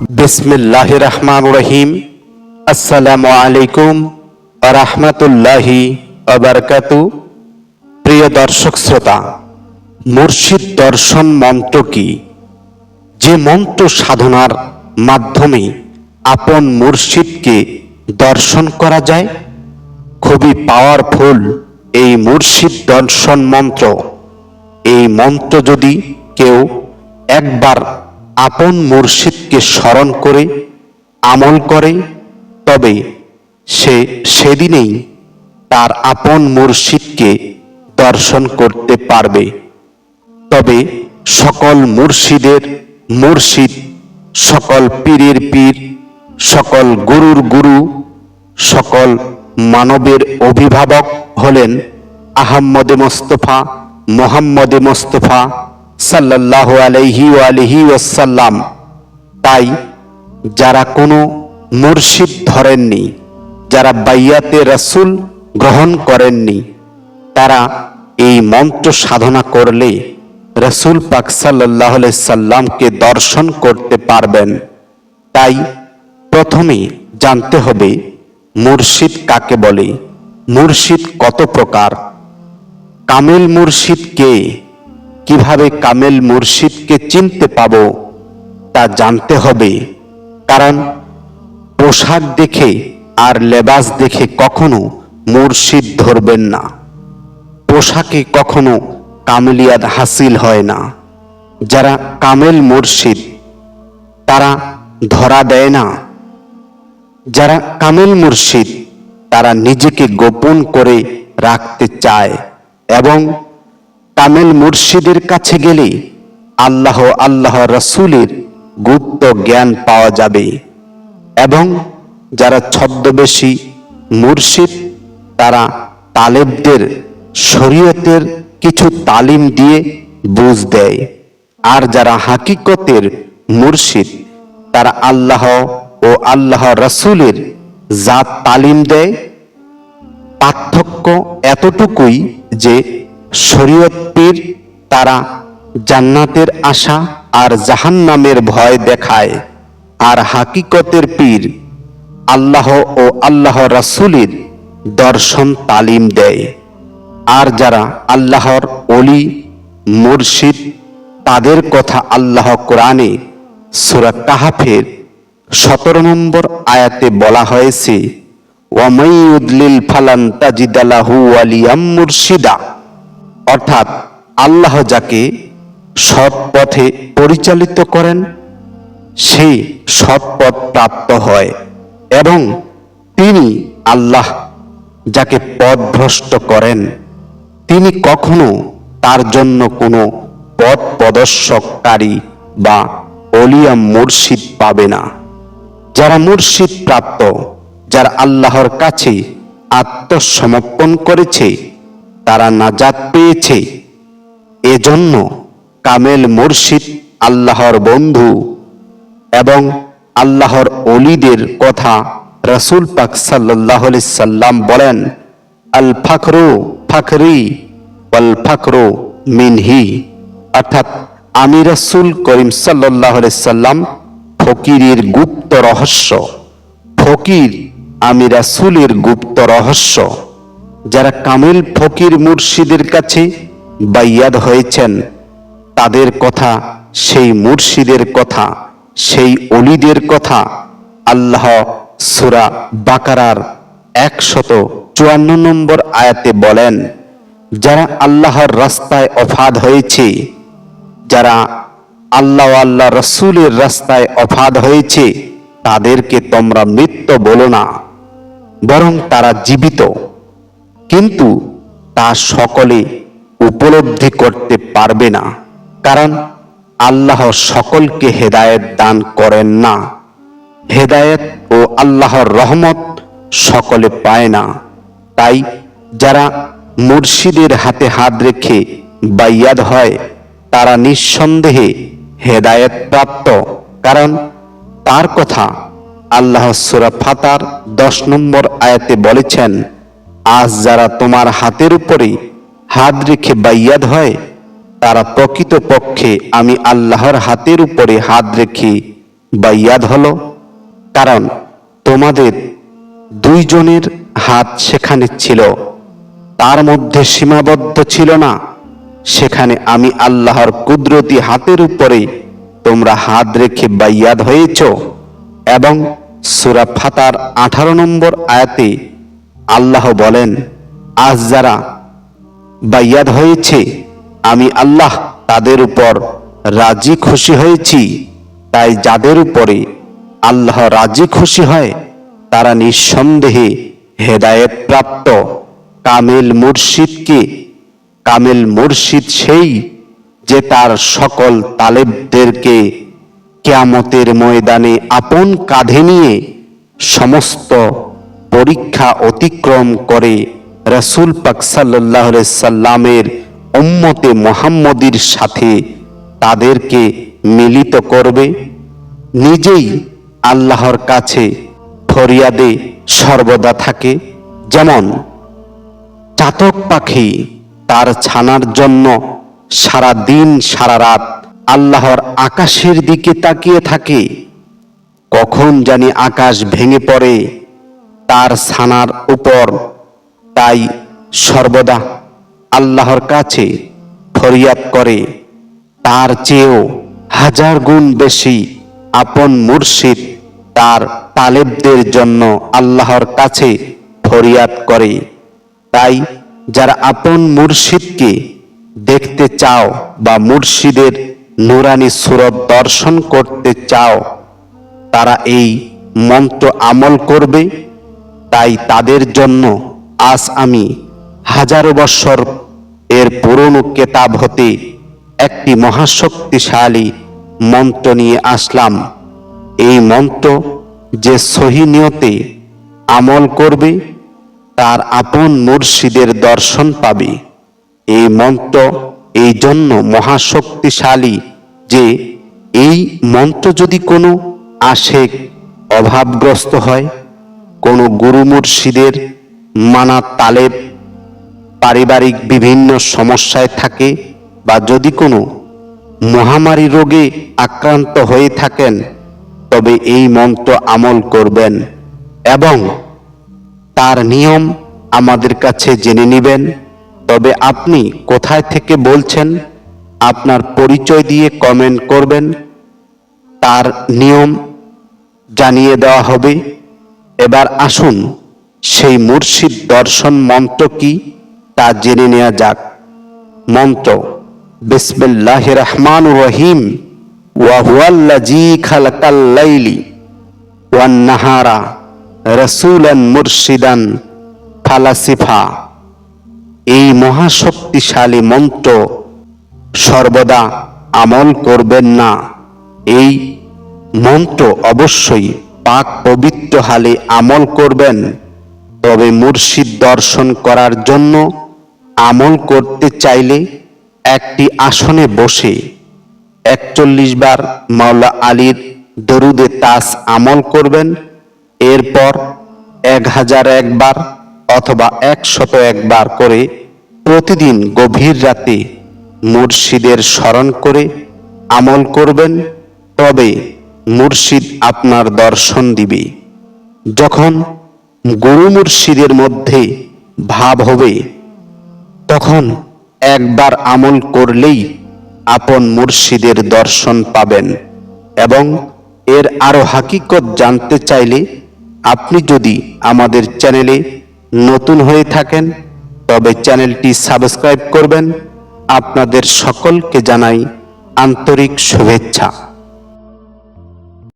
বিসমিল্লাহ রহমান রহিম। আসসালামু আলাইকুম রহমতুল্লাহি আবরকাতু প্রিয় দর্শক শ্রোতা, মুর্শিদ দর্শন মন্ত্র কি? যে মন্ত্র সাধনার মাধ্যমে আপন মুর্শিদকে দর্শন করা যায়, খুবই পাওয়ারফুল এই মুর্শিদ দর্শন মন্ত্র। এই মন্ত্র যদি কেউ একবার আপন মুর্শিদকে স্মরণ করে, আমল করে, তবে সে সেদিনেই তার আপন মুর্শিদকে দর্শন করতে পারবে। তবে সকল মুর্শিদের মুর্শিদ, সকল পীরের পীর, সকল গুরুর গুরু, সকল মানবের অভিভাবক হলেন আহম্মদে মোস্তফা, মোহাম্মদে মোস্তফা সাল্লাহ আলহি আলহি ওয়াসাল্লাম। তাই যারা কোনো মুর্শিদ ধরেননি, যারা বাইয়াতে রসুল গ্রহণ করেননি, তারা এই মন্ত্র সাধনা করলে রসুল পাক সাল্লাহ সাল্লামকে দর্শন করতে পারবেন। তাই প্রথমে জানতে হবে মুর্শিদ কাকে বলে, মুর্শিদ কত প্রকার, কামেল মুর্শিদ কে কীভাবে কামেল মুর্শিদকে চিনতে পাব তা জানতে হবে। কারণ পোশাক দেখে আর লেবাস দেখে কখনো মুর্শিদ ধরবেন না। পোশাকে কখনো কামেলিয়াদ হাসিল হয় না। যারা কামেল মুর্শিদ, তারা ধরা দেয় না। যারা কামেল মুর্শিদ, তারা নিজেকে গোপন করে রাখতে চায় এবং কামেল মুর্শিদের কাছে গেলে আল্লাহ আল্লাহ রসুলের গুপ্ত জ্ঞান পাওয়া যাবে। এবং যারা ছদ্মবেশী মুর্শিদ, তারা তালেবদের শরীয়তের কিছু তালিম দিয়ে বুঝ দেয়। আর যারা হাকিকতের মুর্শিদ, তারা আল্লাহ ও আল্লাহ রসুলের জাত তালিম দেয়। পার্থক্য এতটুকুই যে শরীয়ত পীর তারা জান্নাতের আশা আর জাহান্নামের ভয় দেখায়। আর হাকিকতের পীর আল্লাহ ও আল্লাহ রাসুলের দর্শন তালিম দেয়। আর যারা আল্লাহর অলি মুর্শিদ, তাদের কথা আল্লাহ কোরআনে সুরা কাহাফের সতেরো নম্বর আয়াতে বলা হয়েছে ওয়ামাইউদ্লিল ফালান তাজিদালাহু আলিয়াম মুর্শিদা। অর্থাৎ আল্লাহ যাকে সৎ পথে পরিচালিত করেন সে সৎ পথ প্রাপ্ত হয় এবং তিনি আল্লাহ যাকে পথভ্রষ্ট করেন। তিনি কখনো তার জন্য কোনো পথ প্রদর্শককারী বা অলিয়া মুর্শিদ পাবে না। যারা মুর্শিদ প্রাপ্ত, যারা আল্লাহর কাছে আত্মসমর্পণ করেছে তারা নাজাত পেয়েছে। এজন্য কামেল মুর্শিদ আল্লাহর বন্ধু এবং আল্লাহর অলিদের কথা রসুল পাক সাল্লাহ সাল্লাম বলেন আল ফাকরু ফাকরি ওয়াল ফাকরু মিনহি। অর্থাৎ আমি রসুল করিম সাল্লাহ সাল্লাম ফকিরের গুপ্ত রহস্য। ফকির আমি রাসুলের গুপ্ত রহস্য। যারা কামিল ফকির মুর্শিদের কাছে বাইয়াদ হয়েছেন, তাদের কথা সেই মুর্শিদের কথা, সেই অলিদের কথা আল্লাহ সুরা বাকারার একশত চুয়ান্ন নম্বর আয়াতে বলেন, যারা আল্লাহর রাস্তায় অফাদ হয়েছে, যারা আল্লাহ আল্লাহ রসুলের রাস্তায় অফাদ হয়েছে, তাদেরকে তোমরা মৃত্যু বলো না, বরং তারা জীবিত। কিন্তু তা সকলে উপলব্ধি করতে পারবে না, কারণ আল্লাহ সকলকে হেদায়েত দান করেন না। হেদায়েত ও আল্লাহর রহমত সকলে পায় না। তাই যারা মুর্শিদের হাতে হাত রেখে বাইয়াদ হয়, তারা নিঃসন্দেহে হেদায়েত প্রাপ্ত, কারণ তার কথা আল্লাহ সুরা ফাতার দশ নম্বর আয়াতে বলেছেন আজ যারা তোমার হাতের উপরে হাত রেখে বাইয়াদ হয়, তারা প্রকৃত পক্ষে আমি আল্লাহর হাতের উপরে হাত রেখে বাইয়াদ হলো। কারণ তোমাদের দুইজনের হাত সেখানে ছিল, তার মধ্যে সীমাবদ্ধ ছিল না। সেখানে আমি আল্লাহর কুদরতি হাতের উপরে তোমরা হাত রেখে বাইয়াদ হয়েছ। এবং সুরা ফাতার আঠারো নম্বর আয়াতে আল্লাহ বলেন, আজ যারা বাইয়াদ হয়েছে, আমি আল্লাহ তাদের উপর রাজি খুশি হয়েছি। তাই যাদের উপরে আল্লাহ রাজি খুশি হয়, তারা নিঃসন্দেহে হেদায়েত প্রাপ্ত। কামেল মুর্শিদকে, কামেল মুর্শিদ সেই যে তার সকল তালেবদেরকে কেয়ামতের ময়দানে আপন কাঁধে নিয়ে সমস্ত পরীক্ষা অতিক্রম করে রসুল পাক সাল্লাহ সাল্লামের উম্মতে মোহাম্মদীর সাথে তাদেরকে মিলিত করবে, নিজেই আল্লাহর কাছে ফরিয়াদে সর্বদা থাকে। যেমন, চাতক পাখি তার ছানার জন্য সারা দিন সারা রাত আল্লাহর আকাশের দিকে তাকিয়ে থাকে। কখন জানি আকাশ ভেঙে পড়ে তার ছানার উপর। তাই সর্বদা আল্লাহর কাছে ফরিয়াদ করে। তার চেয়েও হাজার গুণ বেশি আপন মুর্শিদ তার তালেবদের জন্য আল্লাহর কাছে ফরিয়াদ করে। তাই যারা আপন মুর্শিদকে দেখতে চাও বা মুর্শিদের নুরানি সুরত দর্শন করতে চাও, তারা এই মন্ত্র আমল করবে। তাই তাদের জন্য আজ আমি হাজারো বৎসর এর পুরনো কেতাব হতে একটি মহাশক্তিশালী মন্ত্র নিয়ে আসলাম। এই মন্ত্র যে সহি নিয়তে আমল করবে, তার আপন মুর্শিদের দর্শন পাবে। এই মন্ত্র এই জন্য মহাশক্তিশালী যে এই মন্ত্র যদি কোনো আশেক অভাবগ্রস্ত হয় কোনো গুরু মুর্শিদের মানা তালেব পারিবারিক বিভিন্ন সমস্যায় থাকে বা যদি কোনো মহামারী রোগে আক্রান্ত হয়ে থাকেন, তবে এই মন্ত্র আমল করবেন এবং তার নিয়ম আমাদের কাছে জেনে নেবেন। তবে আপনি কোথায় থেকে বলছেন, আপনার পরিচয় দিয়ে কমেন্ট করবেন। তার নিয়ম জানিয়ে দেওয়া হবে। এবার আসুন, সেই মুর্শিদ দর্শন মন্ত্র কি তা জেনে নেওয়া যাক। মন্ত্র বিসমিল্লাহ রহমান রহিম ওয়াহুয়াল্লাজি খালাকাল্লাইলি ওয়ান নাহারা রসুলান মুর্শিদান ফালাসিফা। এই মহাশক্তিশালী মন্ত্র সর্বদা আমল করবেন না। এই মন্ত্র অবশ্যই পাক পবিত্র হালে আমল করবেন, তবে মুর্শিদ দর্শন করার জন্য আমল করতে চাইলে একটি আসনে বসে একচল্লিশ বার মাওলা আলীর দরুদে তাস আমল করবেন, এরপর এক হাজার একবার অথবা একশত একবার করে প্রতিদিন গভীর রাতে মুর্শিদের স্মরণ করে আমল করবেন, তবে মুর্শিদ আপনার দর্শন দিবে। যখন গুরু মুর্শিদের মধ্যে ভাব হবে, তখন একবার আমল করলেই আপন মুর্শিদের দর্শন পাবেন এবং এর আরও হাকিকত জানতে চাইলে আপনি যদি আমাদের চ্যানেলে নতুন হয়ে থাকেন, তবে চ্যানেলটি সাবস্ক্রাইব করবেন। আপনাদের সকলকে জানাই আন্তরিক শুভেচ্ছা।